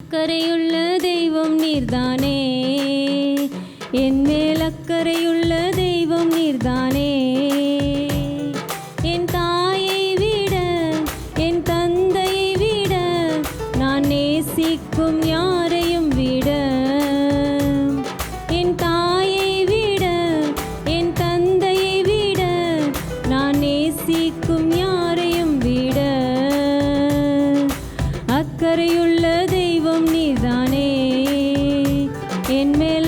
அக்கறையுள்ள தெய்வம் நீர்தானே? என் மேல் அக்கறையுள்ள தெய்வம் நீர்தானே? என் தாயை விட என் தந்தையை விட நான் நேசிக்கும் என் மேல்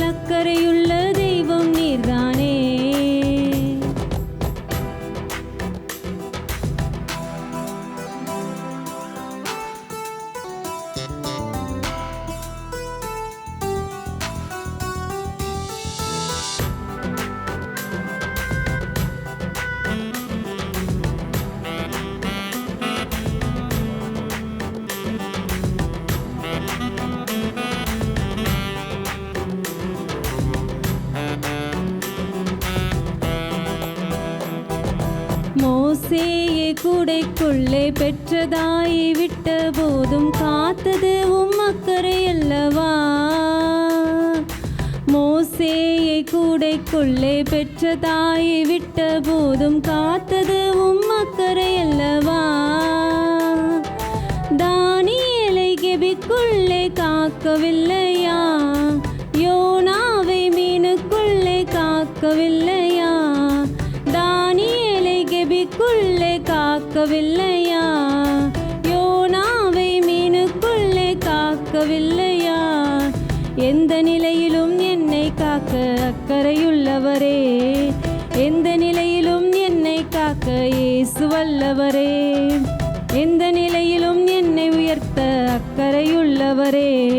மோசேயை கூடைக்குள்ளே பெற்றதாயை விட்ட போதும் காத்தது உம்மக்கரை அல்லவா? மோசேயை கூடைக்குள்ளே பெற்றதாயை விட்ட போதும் காத்தது உம்மக்கரை அல்லவா? தானியலை கெபிக்குள்ளே காக்கவில்லை காக்கவில்லையா? யோனாவை மீனுக்குள்ளே காக்கவில்லையா? எந்த நிலையிலும் என்னை காக்க அக்கறையுள்ளவரே. எந்த நிலையிலும் என்னை காக்க இயேசு வல்லவரே. எந்த நிலையிலும் என்னை உயர்த்த அக்கறையுள்ளவரே.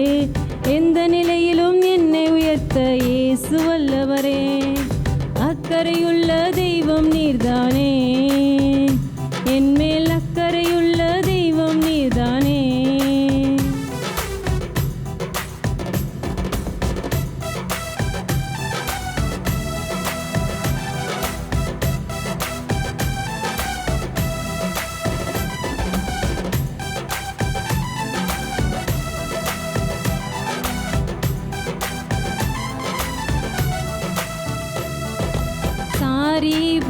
எந்த நிலையிலும் என்னை உயர்த்த இயேசு வல்லவரே. அக்கறையுள்ள தெய்வம் நீர்தானே.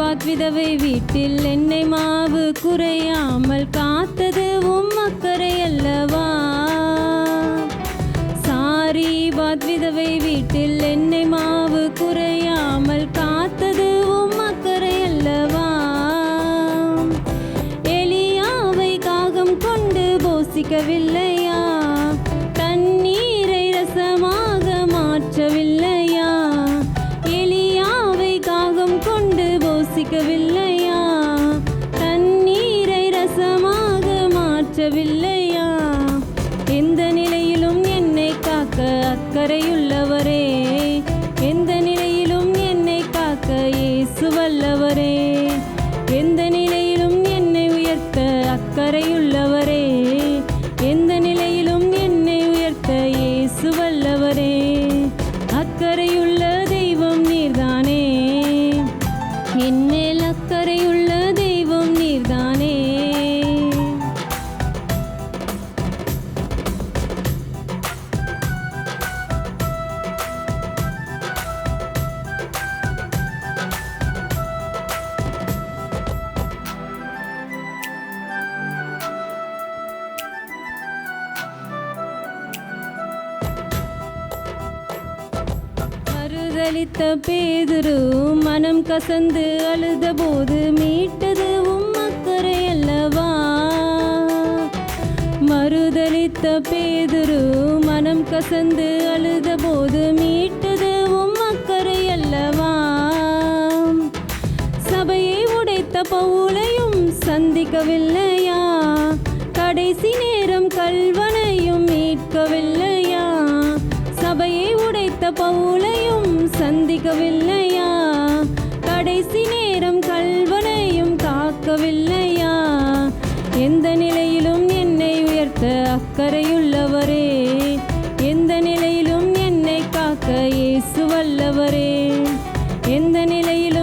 பாத் விதவை வீட்டில் எண்ணெய் மாவு குறையாமல் காத்தது உம்மக்கரை அல்லவா? சாரி பாத் விதவை வீட்டில் எண்ணெய் மாவு குறையாமல் காத்தது உம்மக்கரை அல்லவா? எலியாவை காகம் கொண்டு போசிக்கவில்லை. அக்கறையுள்ளவரே காதலித்த பேதுரு மனம் கசந்து அழுத போது மீட்டது உம்மக்கரை அல்லவா? மறுதலித்த பேதுரு மனம் கசந்து அழுத போது மீட்டது உம்மக்கரை அல்லவா? சபையை உடைத்த பவுளையும் சந்திக்கவில்லையா? கடைசி நேரம் கல்வனையும் மீட்கவில்லையா? சபையை உடைத்த பவுலையும் சந்திக்கவில்லையா? கடைசி நேரம் கல்வனையும் காக்கவில்லையா? எந்த நிலையிலும் என்னை உயர்த்த அக்கறையுள்ளவரே. எந்த நிலையிலும் என்னை காக்க இயேசு வல்லவரே. எந்த நிலையிலும்